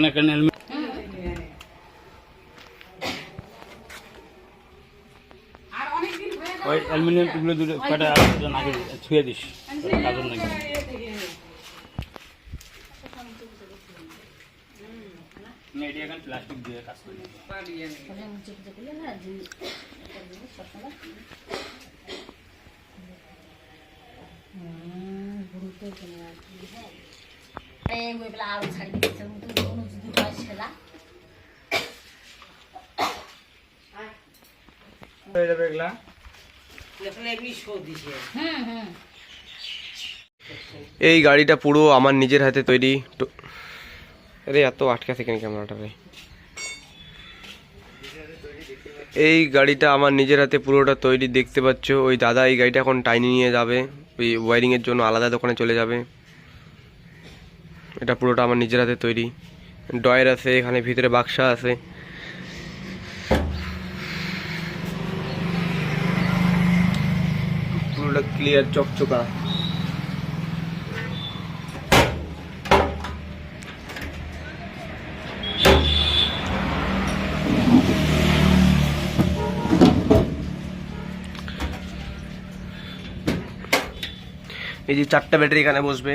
একটা হেলমেট ওই অ্যালুমিনিয়াম টুকরো দুটো কটা আগে ছুঁয়ে দিস কাজল নাকি না, এটি এখন প্লাস্টিক দিয়ে কাজ করি আলু এই গাড়িটা পুরো আমার নিজের হাতে তৈরি। আরে এত আটকা থেকে ক্যামেরাটা রে এই গাড়িটা আমার নিজের হাতে পুরোটা তৈরি, দেখতে পাচ্ছ। ওই দাদা এই গাড়িটা এখন টাইনি নিয়ে যাবে। ওই ওয়ারিংয়ের জন্য আলাদা দোকানে চলে যাবে। এটা পুরোটা আমার নিজের হাতে তৈরি। ডয়ের আছে, এখানে ভিতরে বাক্সা আছে। পুরোটা ক্লিয়ার চকচকা। এই যে চারটা ব্যাটারি এখানে বসবে।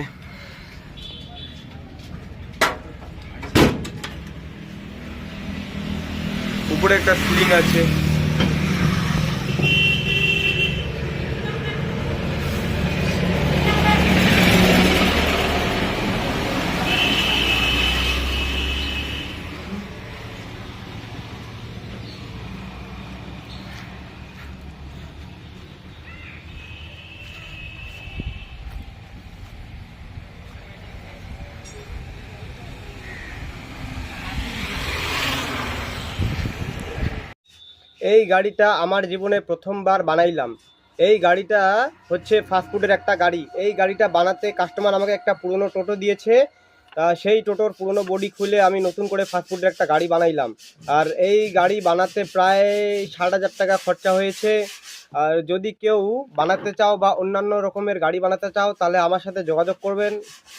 উপরে একটা সিলিং আছে। এই গাড়িটা আমার জীবনে প্রথমবার বানাইলাম। এই গাড়িটা হচ্ছে ফাস্টফুডের একটা গাড়ি। এই গাড়িটা বানাতে কাস্টমার আমাকে একটা পুরনো টোটো দিয়েছে। তা সেই টোটোর পুরনো বডি খুলে আমি নতুন করে ফাস্টফুডের একটা গাড়ি বানাইলাম। আর এই গাড়ি বানাতে প্রায় ষাট হাজার টাকা খরচা হয়েছে। আর যদি কেউ বানাতে চাও বা অন্যান্য রকমের গাড়ি বানাতে চাও, তাহলে আমার সাথে যোগাযোগ করবেন।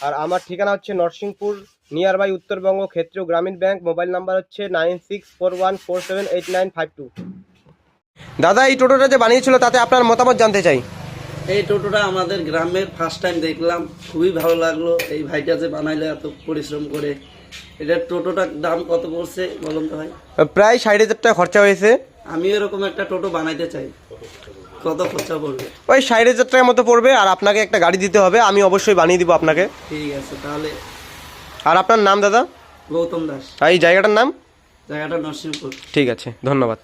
আর আমার ঠিকানা হচ্ছে Narsinghpur near by Uttarbanga, Kshetriya Gramin bank, mobile number হচ্ছে nine six four one four seven eight nine five two. দাদা এই টোটোটা যে বানিয়েছিল তাতে আপনার মতামত জানতে চাই। এই টোটোটা আমাদের গ্রামের ফার্স্ট টাইম দেখলাম। খুবই ভালো লাগল। এই ভাইটা যে বানাইলো এত পরিশ্রম করে। এটার টোটোটার দাম কত পড়ছে বলুন তো ভাই? প্রায় ষাট হাজার টাকা খরচা হয়েছে। আমি এরকম একটা টোটো বানাইতে চাই। কত খরচা পড়বে? ওই ষাট হাজার টাকার মতো পড়বে আর আপনাকে একটা গাড়ি দিতে হবে। আমি অবশ্যই বানিয়ে দিব আপনাকে। ঠিক আছে তাহলে। আর আপনার নাম দাদা? গৌতম দাস। আর এই জায়গাটার নাম? জায়গাটা নরসিংপুর। ঠিক আছে ধন্যবাদ।